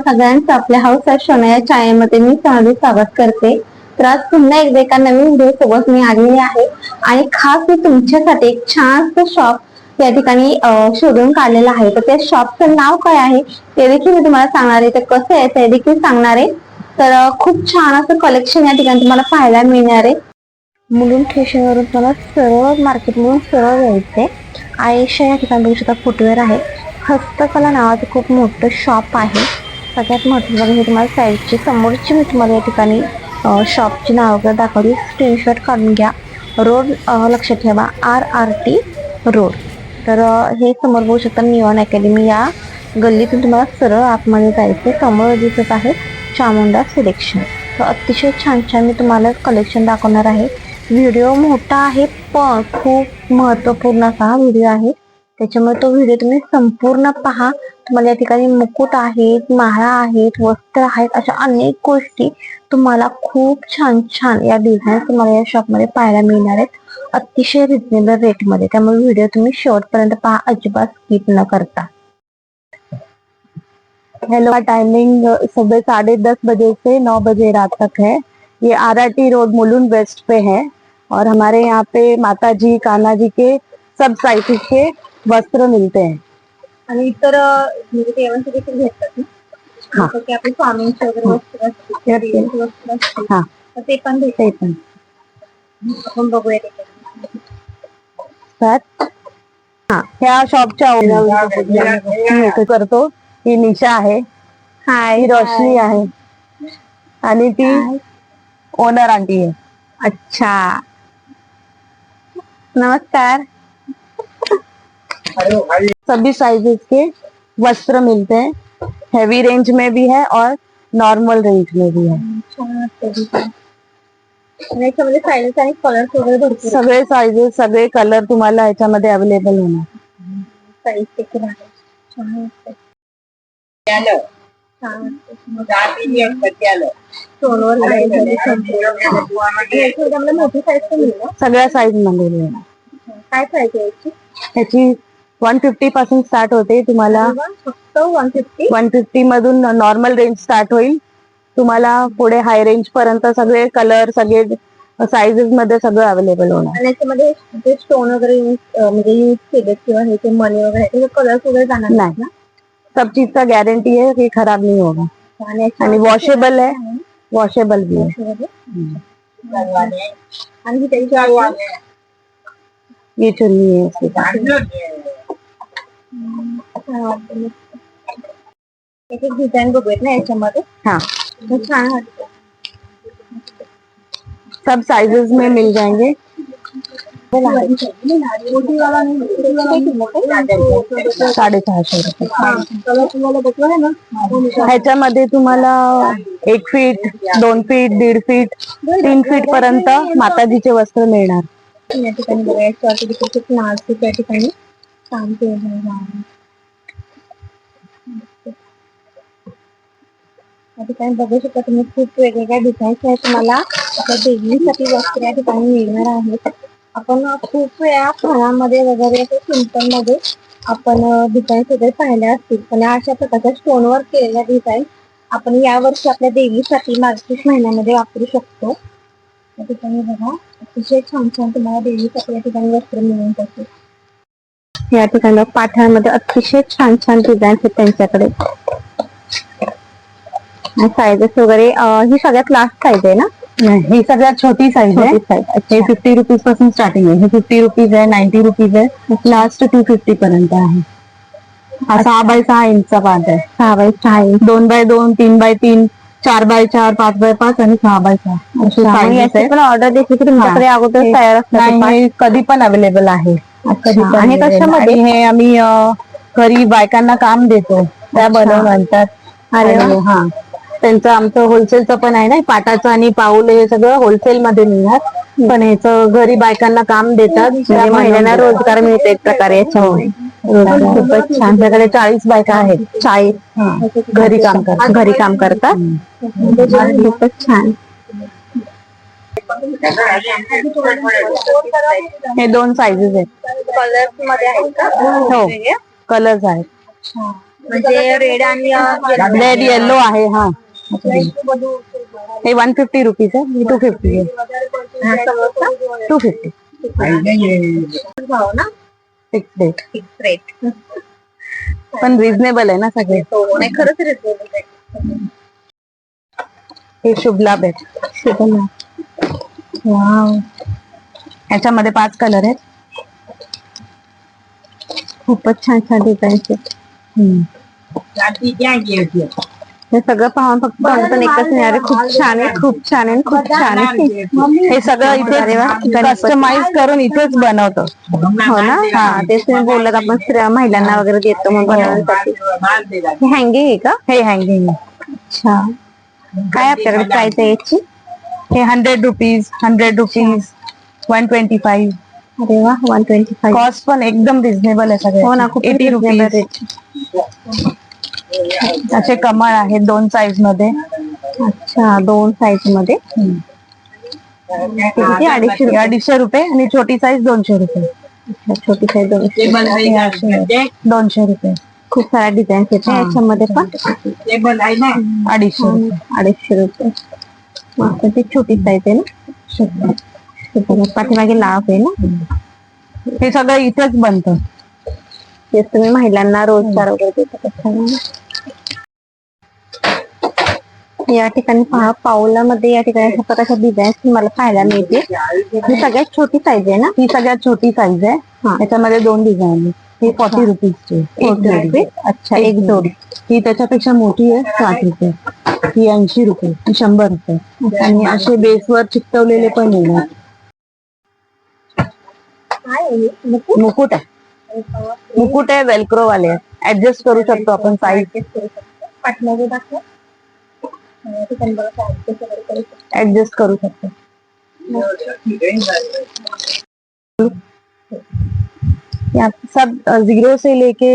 सगळ्यांचं आपल्या house of शोना या मी चांगली स्वागत करते. तर आज पुन्हा एकदा एका नवीन व्हिडिओ सोबत मी आलेली आहे. आणि खास मी तुमच्यासाठी एक छानसं शॉप या ठिकाणी शोधून काढलेला आहे. तर त्या शॉपचं नाव काय आहे ते देखील मी तुम्हाला सांगणार आहे. तर कसं आहे ते देखील सांगणार आहे. तर खूप छान असं कलेक्शन या ठिकाणी तुम्हाला पाहायला मिळणार आहे. मुलुंड स्टेशनवरून तुम्हाला सरळ मार्केटमधून सरळ यायचंय. आयशा या ठिकाणी बघू शकता फुटवेअर आहे. हस्तकला नावाचं खूप मोठं शॉप आहे. सगळ्यात महत्त्वाचं मी तुम्हाला साईडची समोरची मी तुम्हाला या ठिकाणी शॉपची नाव वगैरे दाखवली स्क्रीनशॉट काढून घ्या. रोड लक्षात ठेवा. आर आर टी रोड तर हे समोर बघू शकता नियॉन अकॅडमी या गल्लीतून तुम्हाला सरळ आतमध्ये जायचं समोर दिसत आहे चामुंडा सिलेक्शन तर अतिशय छान छान मी तुम्हाला कलेक्शन दाखवणार आहे. व्हिडिओ मोठा आहे पण खूप महत्त्वपूर्ण असा हा व्हिडिओ आहे. त्याच्यामुळे तो व्हिडिओ तुम्ही संपूर्ण पहा. तुम्हाला ठिकाणी मुकुट आहेत, माळा आहेत, वस्त्र आहेत, अशा अनेक गोष्टी तुम्हाला खूप छान छान या डिझाईन तुम्हाला या शॉपमध्ये पाहायला मिळणार आहेत. अतिशय रिजनेबल रेटमध्ये त्यामुळे व्हिडिओ तुम्ही शेवटपर्यंत पहा, अजिबात स्किप न करता. हेलो टाइमिंग सुबह साढ़े दस बजे से नौ बजे रात तक है. ये आरआरटी रोड मुलुंड वेस्ट पे है. और हमारे यहाँ पे माता जी कान्हा जी के सब साइजेस के वस्त्र मिलते हैं. आणि इतर म्हणजे देवांचे देखील ना? हा. जसं की आपले स्वामींचे वगैरे वस्त्र असतील, देवींचे वस्त्र असतील, हा. तर ते पण भेटतात. ते पण. आपण बघूया ह्या शॉपच्या ओनर करतो. ही निशा आहे. हाय ही रोशनी आहे. आणि ती ओनर आंटी आहे. अच्छा. नमस्कार. सभी साइजेस के वस्त्र मिलते हैं हैवी रेंज में भी है और नॉर्मल रेंज में भी है छान वाटतं तिथे. आणि याच्यामध्ये साईजेस आणि कलर्स वगैरे भरपूर सगळे साइजेस सगळे कलर तुम्हाला याच्यामध्ये अवेलेबल होणार साईज देखील आहे छान वाटतं छान वाटतं सोनवर लाईन झाली संपूर्ण. आणि याच्यामध्ये मोठी साईज पण मिळेल ना? सगळ्या साईजमध्ये मिळणार काय प्राइस आहे याची ह्याची वन फिफ्टी पासून स्टार्ट होते. तुम्हाला फक्त वन फिफ्टी वन फिफ्टी मधून नॉर्मल रेंज स्टार्ट होईल. तुम्हाला पुढे हाय रेंज पर्यंत सगळे कलर सगळे साइजेस मध्ये सगळं अवेलेबल होणार. आणि याच्यामध्ये जे स्टोन वगैरे यूज म्हणजे यूज केले किंवा हे जे मनी वगैरे कलर्स वगैरे जाणार नाही. ना? सब चीज का गारंटी है कि खराब नहीं होगा. आणि वॉशेबल आहे? वॉशेबल भी है. आणि त्याची ये चुन्नी है एक एक डिझाईन बघूयात ना याच्यामध्ये हाँ। तर छान वाटतं सब साइजेस में मिल जाएंगे। नाही, नाही. साडे सहाशे रुपये हा, कलर तुम्हाला बघला आहे ना ह्याच्यामध्ये तुम्हाला एक फीट दोन फीट दीड फीट तीन फीट पर्यंत माताजीचे वस्त्र मिळणार. या ठिकाणी बघा खूप नाजूक या ठिकाणी काम केलेलं आहे या ठिकाणी बघू शकता तुम्ही खूप वेगवेगळ्या डिझाईन्स आहेत. तुम्हाला आता देवीसाठी वस्त्र या ठिकाणी मिळणार आहेत आपण खूप वेळा फळामध्ये वगैरे सिम्पलमध्ये सिंपलमध्ये आपण डिझाईन्स वगैरे पाहिल्या असतील. पण अशा प्रकारच्या स्टोनवर केलेल्या डिझाईन आपण यावर्षी आपल्या देवीसाठी मार्गशीर्ष महिन्यामध्ये वापरू शकतो. या ठिकाणी बघा अतिशय छान छान तुम्हाला देवीसाठी या ठिकाणी वस्त्र मिळून जाते या ठिकाणी पाठामध्ये अतिशय छान छान डिझाईन्स आहेत त्यांच्याकडे. साईजेस वगैरे ही सगळ्यात लास्ट साईज आहे ना? ही सगळ्यात छोटी साईज आहे. हे फिफ्टी रुपीजपासून स्टार्टिंग आहे. हे फिफ्टी रुपीज आहे नाईन्टी रुपीज आहे. लास्ट टू फिफ्टी पर्यंत आहे. हा सहा बाय सहा इंचचा पाच आहे. सहा बाय सहा इंच दोन बाय दोन तीन बाय तीन चार बाय चार पाच बाय पाच आणि सहा बाय सहा. पण ऑर्डर देखील की तुमच्याकडे अगोदर तयार कधी पण अवेलेबल आहे. आणि. कशामध्ये? हे आम्ही घरी बायकांना काम देतो. त्या बनवून आणतात. अरे हा. त्यांचं आमचं होलसेलचं पण आहे ना पाटाचं आणि पाऊल हे सगळं होलसेल मध्ये मिळणार पण ह्याचं घरी बायकांना काम देतात. म्हणजे महिलांना बनवून रोजगार मिळतो एक प्रकारे याच्यामुळे. खूपच छान आमच्याकडे चाळीस बायका आहेत. चाळीस घरी काम करतात घरी काम करतात. खूपच छान. हे दोन साईजेस आहेत. कलर्समध्ये आहेत. का हो कलर्स आहेत म्हणजे रेड आणि रेड येलो आहे हा. हे वन फिफ्टी रुपीज आहे. टू फिफ्टी आहे. टू फिफ्टी भाव ना फिक्स रेट फिक्स रेट पण रिझनेबल आहे ना सगळे. नाही खरंच हे शुभ लाभ आहेत वाव याच्यामध्ये पाच कलर आहेत. खूपच छान छान डिझाईनचे हे सगळं पाहून फक्त तोंडातून एकच नाही अरे खूप छान आहे खूप छान आहे खूप छान आहे. हे सगळं इथे. कस्टमाइज करून इथेच बनवतो. हो ना? हा तेच तुम्ही बोलत आपण स्त्रिया महिलांना वगैरे देतो मग बनवण्यासाठी. हे हँगिंग आहे का? हे हँगिंग अच्छा. काय आपल्याकडे प्राइस आहे याची? हे hundred rupees hundred rupees one twenty five अरे वा वन ट्वेंटी फाईव्ह कॉस्ट पण एकदम रिझनेबल आहे सगळे हो ना खूप एटी रुपीज. असे कमळ आहेत दोन साईजमध्ये. अच्छा दोन साईजमध्ये. किती? अडीचशे अडीचशे रुपये आणि छोटी साईज दोनशे रुपये. छोटी साईज दोनशे दोनशे रुपये. खूप साऱ्या डिझाईन आहेत ना हा. याच्यामध्ये पण. अडीचशे अडीचशे रुपये. ती छोटी साईज आहे ना. पाठीमागे लाभ आहे ना. हे सगळं इथेच बनतं. तेच तुम्ही महिलांना रोज़गार वगैरे या ठिकाणी पहा पावलामध्ये या ठिकाणी अशा प्रकारच्या मला पाहायला मिळते ही सगळ्यात छोटी साईज आहे ना? ही सगळ्यात छोटी साईज आहे. त्याच्यामध्ये दोन डिझाईन आहे ही फॉर्टी रुपीजची एक जोडी. अच्छा एक जोडी. ही त्याच्यापेक्षा मोठी आहे साठ रुपये. ही ऐंशी रुपये. ही शंभर रुपये. आणि असे बेसवर चिकटवलेले पण येणार. मुकुट आहे. मुकुट आहे वेलक्रो वाले ऍडजस्ट करू शकतो आपण साईज पाठीमागे दाखवा करू. ऍडजस्ट यहाँ सब ज़ीरो से लेके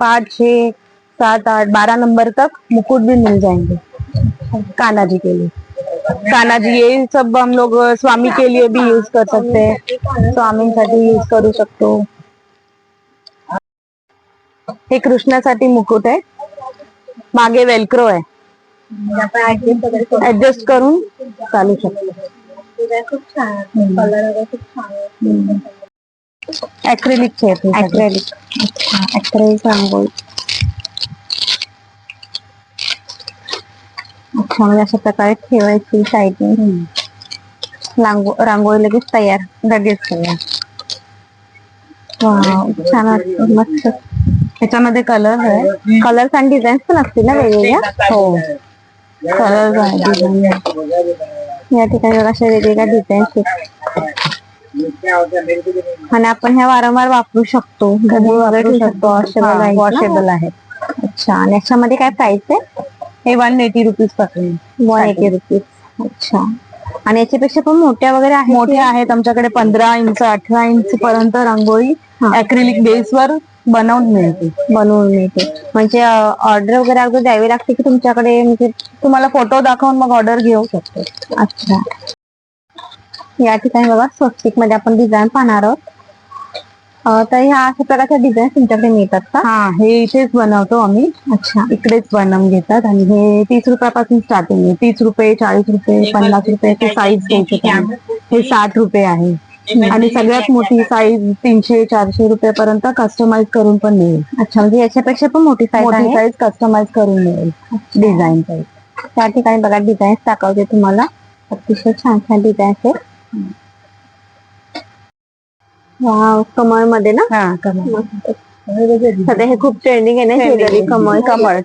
पाँच छः सात आठ बारह नंबर तक मुकुट भी मिल जाएँगे कान्हा जी के लिए. कान्हा जी ये सब हम लोग स्वामी के लिए भी यूज़ कर सकते हैं. स्वामी यूज़ करू शकतो. हे कृष्णासाठी मुकुट आहे. मागे वेलक्रो आहे. म्हणजे आपण adjust वगैरे करू ऍडजस्ट करून चालू शकतो. डिझाईन खूप छान आहे कलर वगैरे खूप छान आहे ऍक्रिलिकचे आहेत हे सगळे. ऍक्रेलिक अच्छा ऍक्रेलिक रांगोळी अच्छा म्हणजे अशा प्रकारे ठेवायची साईडने. रांगो रांगोळी लगेच तयार लगेच तयार. वाव छान वाटतं मस्त. त्याच्यामध्ये कलर आहे. कलर्स आणि डिझाईन्स पण असतील ना वेगवेगळ्या? हो. कलर आहे आहे. या ठिकाणी बघा अशा वेगवेगळ्या डिझाईन्स आहेत. आणि आपण ह्या वारंवार वापरू शकतो. घरी? वॉशेबल आहे. अच्छा आणि याच्यामध्ये काय प्राइस आहे? हे वन एटी रुपीजपासून वन एटी रुपीज अच्छा. आणि याच्यापेक्षा पण मोठ्या वगैरे आहेत मोठे आहेत. आमच्याकडे पंधरा इंच अठरा इंच पर्यंत रांगोळी. अक्रिलिक बेस वर बनवून मिळते बनवून मिळते. म्हणजे ऑर्डर वगैरे अगोदर द्यावी लागते की तुमच्याकडे म्हणजे तुम्हाला फोटो दाखवून मग ऑर्डर घेऊ शकतो. अच्छा. या ठिकाणी बघा स्वस्तिकमध्ये आपण डिझाईन पाहणार आहोत. अं, तर ह्या अशा प्रकारच्या डिझाईन तुमच्याकडे मिळतात का? हा हे इथेच बनवतो आम्ही. अच्छा. इकडेच बनवून घेतात आणि हे तीस रुपयापासून स्टार्टिंग आहे. तीस रुपये चाळीस रुपये पन्नास रुपये ते साईज. हे साठ रुपये आहे. आणि सगळ्यात मोठी साईज तीनशे चारशे रुपये पर्यंत कस्टमाइज करून पण मिळेल. अच्छा म्हणजे याच्यापेक्षा पण मोठी साईज मोठी आहे? साईज कस्टमाइज करून मिळेल. डिझाईन साईज त्या ठिकाणी बघा डिझाईन्स दाखवते तुम्हाला. अतिशय छान छान डिझाईन्स आहेत. वाव कमळमध्ये ना? हा. सध्या हे खूप ट्रेंडिंग आहे ना ज्वेलरी आहे. कमळ कमळ.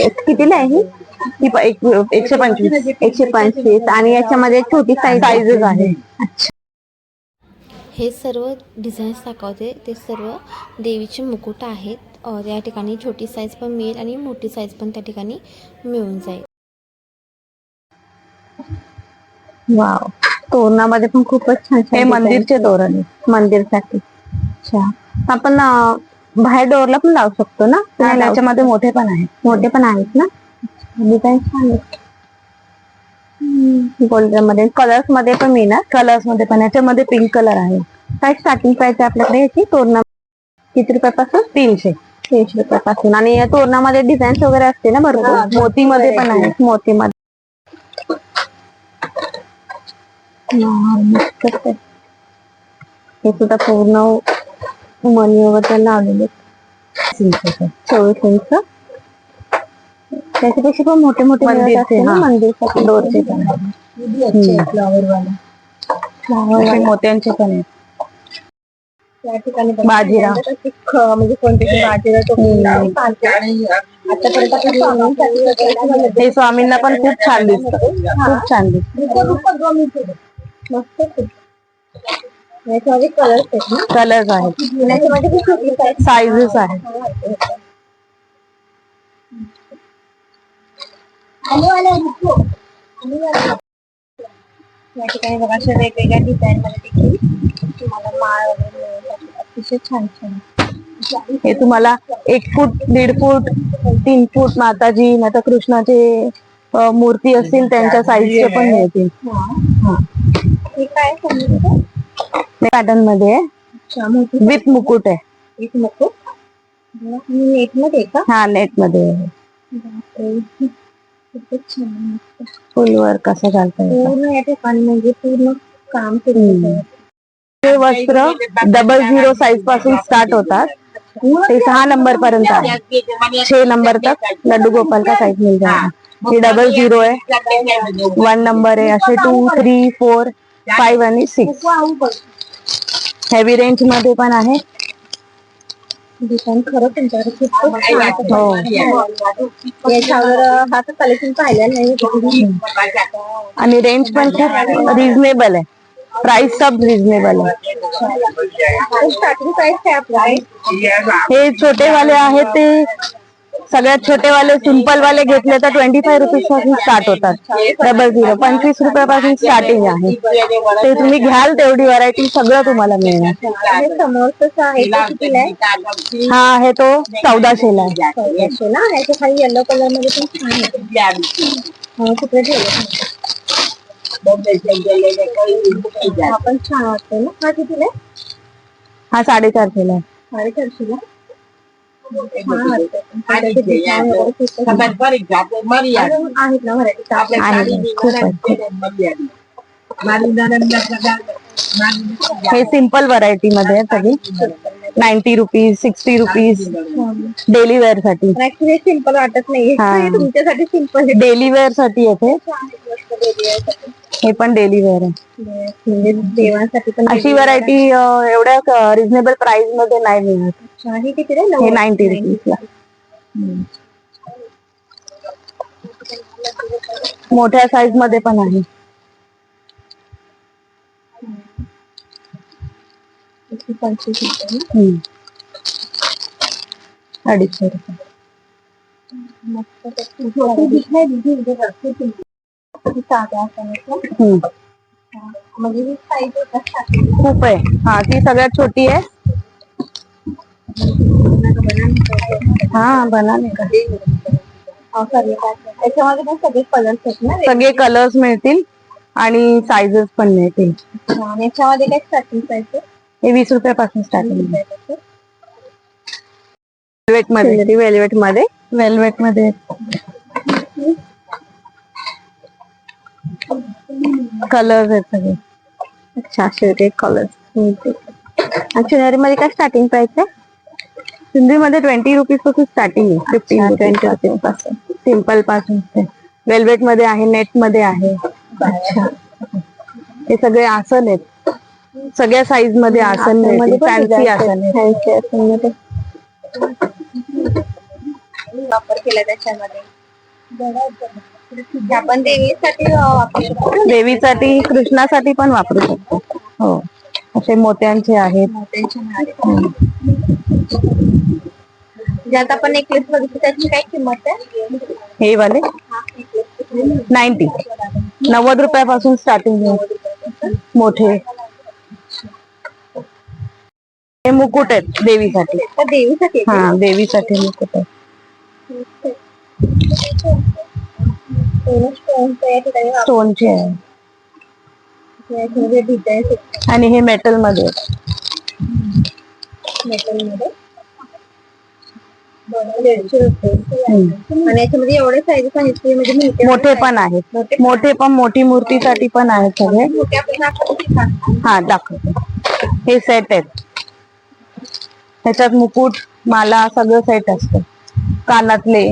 कितीला आहे ही? प- एक- एकशे पंचवीस. एकशे पंचवीस. आणि याच्यामध्ये छोटी साईज साईजेस आहे. हे सर्व डिझाईन्स दाखवते. ते सर्व देवीचे मुकुट आहेत. या ठिकाणी छोटी साईज पण मिळेल आणि मोठी साईज पण त्या ठिकाणी मिळून जाईल. वाव तोरणामध्ये पण खूपच छान हे मंदिरचे आहेत. तोरण आहे. मंदिरसाठी. अच्छा. आपण बाहेर डोअरला पण लावू शकतो ना? त्याच्यामध्ये मोठे पण आहेत. मोठे पण आहेत ना? डिझाईन छान गोल्डनमध्ये. कलर्समध्ये पण मिळणार कलर्समध्ये पण. याच्यामध्ये पिंक कलर आहे. काय स्टार्टिंग प्राइस आहे आपल्याकडे याची तोरणा किती रुपयापासून? तीनशे. तीनशे रुपयापासून. आणि या तोरणामध्ये डिझाईन्स वगैरे असते ना बरोबर मोतीमध्ये पण आहे मोतीमध्ये. हा. हे सुद्धा पूर्ण मनी वगैरे लावलेले चोवीस इंच. त्याच्यापेक्षा पण मोठे मोठे असते ना हा. मंदिरसाठी. डोरचे पण. असे मोत्यांचे पण आहेत. त्या ठिकाणी बाजीराव. म्हणजे कोणते बाजीराव आतापर्यंत आपण हे स्वामींना पण खूप छान दिसतं. खूप छान दिसतं. मस्त खूप. याच्यामध्ये कलर्स आहेत ना. कलर्स आहेत. याच्यामध्ये size साईजेस आहेत या ठिकाणी बघा अशा वेगवेगळ्या डिझाईन मध्ये देखील तुम्हाला माळ वगैरे. अतिशय छान छान. हे तुम्हाला एक फूट दीड फूट तीन फूट माताजी नाहीतर कृष्णाचे मूर्ती असतील त्यांच्या साईजचे पण मिळतील. हा. काय पॅटर्नमध्ये विथ मुकुट आहे. एक नको नेटमध्ये का? हा नेटमध्ये कसं घालता पूर्ण म्हणजे पूर्ण काम केलेलं आहे. हे वस्त्र डबल झिरो साईज पासून स्टार्ट होतात. ते सहा नंबर पर्यंत आहे. छह नंबर तक लड्डू गोपाल का साइज़ मिल जाएगा ये डबल झिरो आहे. वन नंबर आहे. असे टू थ्री फोर फाईव्ह आणि सिक्स हेवी रेंज मध्ये पण आहे. डिझाईन खरं तुमच्याकडे खूप छान आहे. हो. याच्यावर हा तर कलेक्शन पाहिलं नाही. आणि रेंज पण खूप रिझनेबल आहे. प्राइस सब रिझनेबल आहे. स्टार्टिंग प्राइस काय आपल्याकडे हे छोटे वाले आहेत ते सगळ्यात छोटे वाले सिंपल वाले घेतले तर ट्वेंटी फाय रुपीजपासून स्टार्ट होतात. डबल झिरो पंचवीस रुपयापासून स्टार्टिंग आहे. ते तुम्ही घ्याल तेवढी व्हरायटी सगळं तुम्हाला मिळणार. हे आहे ते हा चौदाशेला आहे. येलो कलरमध्ये पण छान वाटतोय ना. हा कितीला हा साडेचारशेला साडेचारशेला हे सिंपल व्हरायटी मध्ये सगळी. Ninety rupees sixty rupees daily वेअरसाठी. Actually simple वाटत नाही हा. तुमच्यासाठी सिंपल डेली वेअरसाठी येते हे पण डेली वेअर आहे. म्हणजे देवांसाठी पण अशी व्हरायटी एवढ्या रिझनेबल प्राइसमध्ये नाही मिळत. अच्छा, हे किती रे? हे नाईन्टी रुपीजला मोठ्या साईजमध्ये पण आहे. पंचवीस रुपये. अडीचशे रुपये. साध्या. म्हणजे ही साईज ला. खूप आहे. हा ती सगळ्यात छोटी आहे. हा बनाने हा, sorry, काय ते. याच्यामध्ये पण सगळे कलर्स आहेत ना सगळे कलर्स मिळतील आणि साईजेस पण मिळतील. याच्यामध्ये काय स्टार्टिंग प्राइस आहे हे वीस रुपयापासून स्टार्टिंग? वेल्वेटमध्ये. वेल्वेटमध्ये? वेल्वेटमध्ये. कलर्स आहेत सगळे. अच्छा असे कलर्स चुनरी मध्ये काय स्टार्टिंग प्राइस आहे? सिंधी मध्ये ट्वेंटी रुपीजपासून स्टार्टिंग आहे. फिफ्टीन ट्वेंटी रुपीजपासून. सिंपलपासून. वेल्वेटमध्ये आहे नेटमध्ये आहे. अच्छा. हे सगळे आसन आहेत. सगळ्या साईजमध्ये आसन फॅन्सी आसन. फॅन्सी आसनमध्ये. वापर केला त्याच्यामध्ये. आपण देवीसाठी अं, वापरू शकतो. देवीसाठी कृष्णासाठी पण वापरू शकतो. हो. असे मोत्यांचे आहेत. मोत्यांच्या नाडी. जे आता आपण नेकलेस बघितलं त्याची काय किंमत आहे? हे वाले. नाईन्टी. नव्वद रुपयापासून स्टार्टिंग मोठे. हे मुकुट आहेत देवीसाठी. तर देवीसाठी. हा देवीसाठी मुकुट आहे स्टोनचं या ठिकाणी वापर- स्टोनचे आहे याच्यामध्ये डिझाईन्स आहेत. आणि हे मेटलमध्ये दीडशे रुपये. आणि याच्यामध्ये एवढे साईज सांगितले म्हणजे मोठे मोठे पण आहेत. मोठे पण मोठी मूर्तीसाठी पण आहेत सगळे. आपण. हा दाखवते. हे सेट आहेत. त्याच्यात मुकुट माला सगळं सेट असतं. कानातले.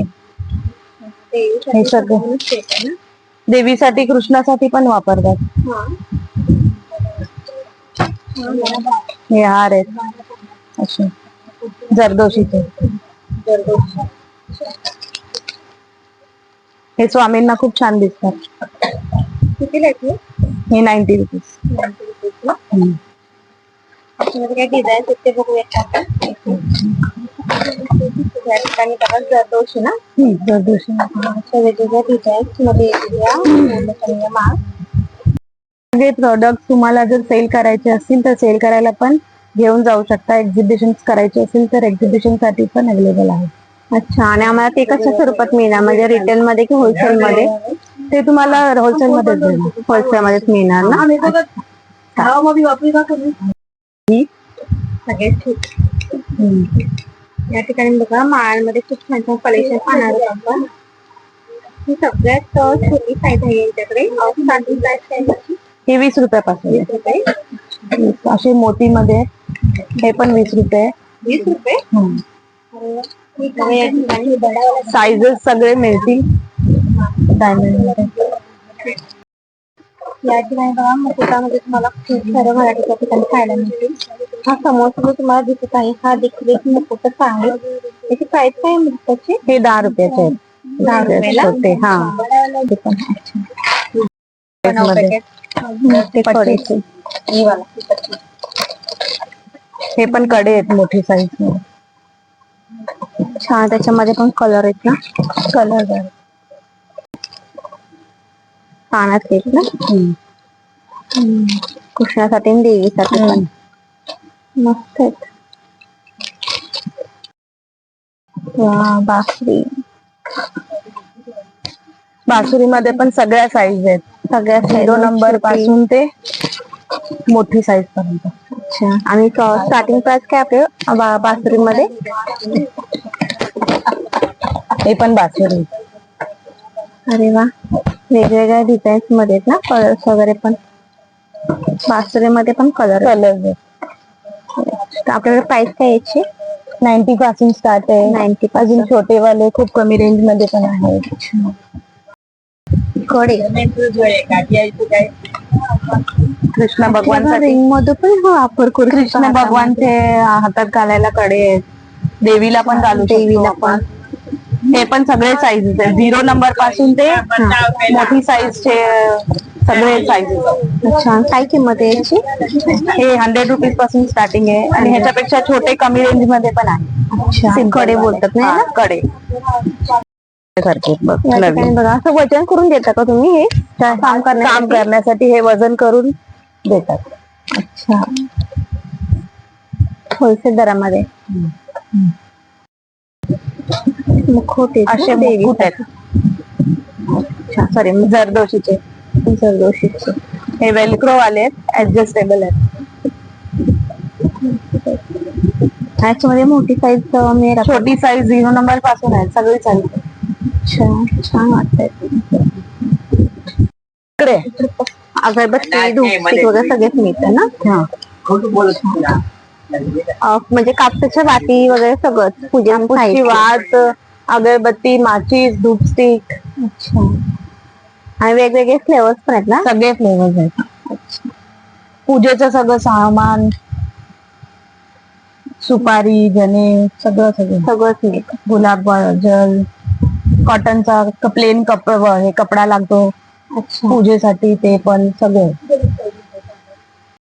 देवीसाठी हे सगळं. देवीसाठी कृष्णासाठी पण वापरतात. हा. हे हार आहेत. असे. जरदोशीचे. जरदोशी. हे स्वामींना खूप छान दिसतात. किती हे? नाईन्टी रुपीज डिझाईन ते आपण या ठिकाणी बघा जरदोशी ना जरदोशी अशा वेगवेगळ्या डिझाईन्समध्ये येलेल्या मोठमोठ्या माळ सगळे प्रोडक्ट तुम्हाला जर सेल करायचे असतील तर सेल करायला पण घेऊन जाऊ शकता. एक्झिबिशन करायचे असेल तर एक्झिबिशनसाठी पण अवेलेबल आहे. अच्छा आणि आम्हाला ते कशा स्वरूपात मिळणार? म्हणजे रिटेल मध्ये की होलसेल मध्ये? ते तुम्हाला होलसेल मध्ये होलसेल मध्येच मिळणार ना? सगळे ठीक. या ठिकाणी बघा माळांमध्ये खूप छान छान कलेक्शन पाहणार आहोत आपण. ही सगळ्यात छोटी साईज आहे यांच्याकडे. स्टार्टिंग प्राइस काय आहे? त्याची? हे वीस रुपयापासून वीस रुपये. आहे. मोती मध्ये हे पण वीस रुपये. वीस रुपये? अरे वा. ठीक आहे. या ठिकाणी साईजेस सगळे मिळतील डायमंडमध्ये. या ठिकाणी बघा मुकुटामध्ये तुम्हाला खूप साऱ्या व्हरायटीच्या ठिकाणी खायला मिळतील. हा समोर तुम्हाला दिसत आहे हा देखील एक मुकुटच आहे. याची प्राइस काय आहे मुकुटाची हे दहा रुपयाचे आहेत. दहा रुपयाला? छोटे हा. ते पण मध्ये. ते पट्टीचे. हे वाला, हे पण कडे आहेत मोठी साईज छान त्याच्यामध्ये पण कलर आहेत ना? कलर कानात आहेत ना? कृष्णासाठी आणि देवीसाठी पण. मस्त आहेत. वा बासरी. बासुरी मध्ये पण सगळ्या साईज आहेत. सगळ्या झिरो नंबर पासून ते मोठी साईज पर्यंत. अच्छा. आणि स्टार्टिंग प्राइस काय आपल्या बासरी मध्ये हे पण बासुरी. अरे वा. वेगवेगळ्या डिझाईन्समध्ये आहेत ना कलर्स वगैरे पण. बासरी मध्ये पण कलर कलर आपल्याकडे प्राइस काय याची? नाईन्टी पासून स्टार्ट आहे. 90 अजून छोटे वाले खूप कमी रेंजमध्ये पण आहेत कडे. कृष्ण भगवानसाठी. रिंगमध्ये पण हा वापर करू कृष्ण. भगवानचे हातात घालायला कडे आहेत. देवीला पण घालू देवीला आपण. हे पण सगळे आहेत झिरो नंबरपासून ते मोठी साईजचे सगळे साईजेस अच्छा. काय किंमत आहे याची? हे हंड्रेड रुपीजपासून स्टार्टिंग आहे आणि ह्याच्यापेक्षा छोटे कमी रेंजमध्ये पण आहे. कडे बोलतात नाही ना? कडे. बघ, या नवीन. ठिकाणी बघा. असं वजन करून देता का तुम्ही हे? काम काम करण्यासाठी? करण्यासाठी हे वजन करून देतात. अच्छा. होलसेल दरामध्ये. मुखोटे असे मुकुट आहेत. सॉरी जरदोशीचे जरदोशीचे हे वेलक्रो वाले आहेत ऍडजस्टेबल आहेत. ह्याच्यामध्ये मोठी साईज आपल्याला. छोटी साईज झिरो नंबरपासून आहे सगळी अच्छा छान वाटतंय. इकडे. अगरबत्ती धूपस्टिक वगैरे सगळेच मिळतं ना? हा. म्हणजे कापसाच्या वाटी वगैरे सगळंच साहित्य. वात अगरबत्ती माचीस धूपस्टिक. अच्छा. आणि वेगवेगळे फ्लेवर्स पण आहेत ना? सगळे फ्लेवर्स आहेत. अच्छा. पूजेचं सगळं सामान. सुपारी जने सगळं सगळं. सगळंच मिळतं गुलाब जल कॉटनचा प्लेन कप हे कपडा लागतो. अच्छा. पूजेसाठी ते पण सगळं.